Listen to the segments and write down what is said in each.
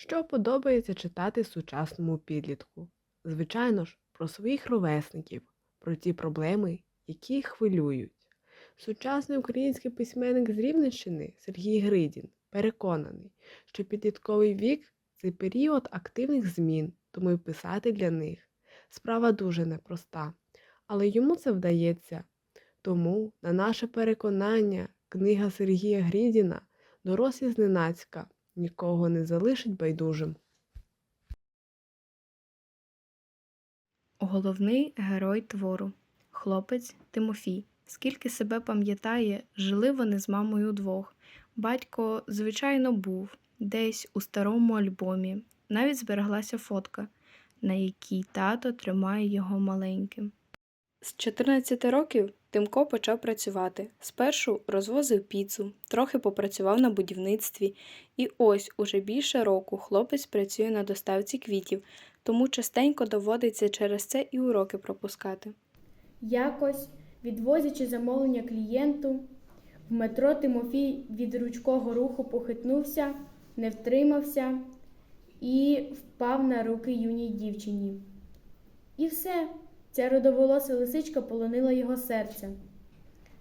Що подобається читати сучасному підлітку? Звичайно ж, про своїх ровесників, про ті проблеми, які їх хвилюють. Сучасний український письменник з Рівненщини Сергій Гридін переконаний, що підлітковий вік це період активних змін, тому й писати для них справа дуже непроста, але йому це вдається. Тому, на наше переконання, книга Сергія Грідіна Дорослі зненацька нікого не залишить байдужим. Головний герой твору хлопець Тимофій. Скільки себе пам'ятає, жили вони з мамою удвох. Батько, звичайно, був десь у старому альбомі. Навіть збереглася фотка, на якій тато тримає його маленьким. З 14 років Тимко почав працювати. Спершу розвозив піцу, трохи попрацював на будівництві, і ось уже більше року хлопець працює на доставці квітів, тому частенько доводиться через це і уроки пропускати. Якось, відвозячи замовлення клієнту, в метро Тимофій від ручкого руху похитнувся, не втримався і впав на руки юній дівчині. І все, ця родоволоса лисичка полонила його серце.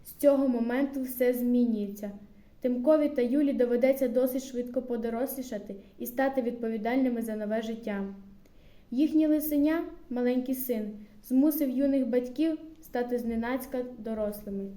З цього моменту все змінюється. Тимкові та Юлі доведеться досить швидко подорослішати і стати відповідальними за нове життя. Їхній лисеня, маленький син, змусив юних батьків стати зненацька дорослими.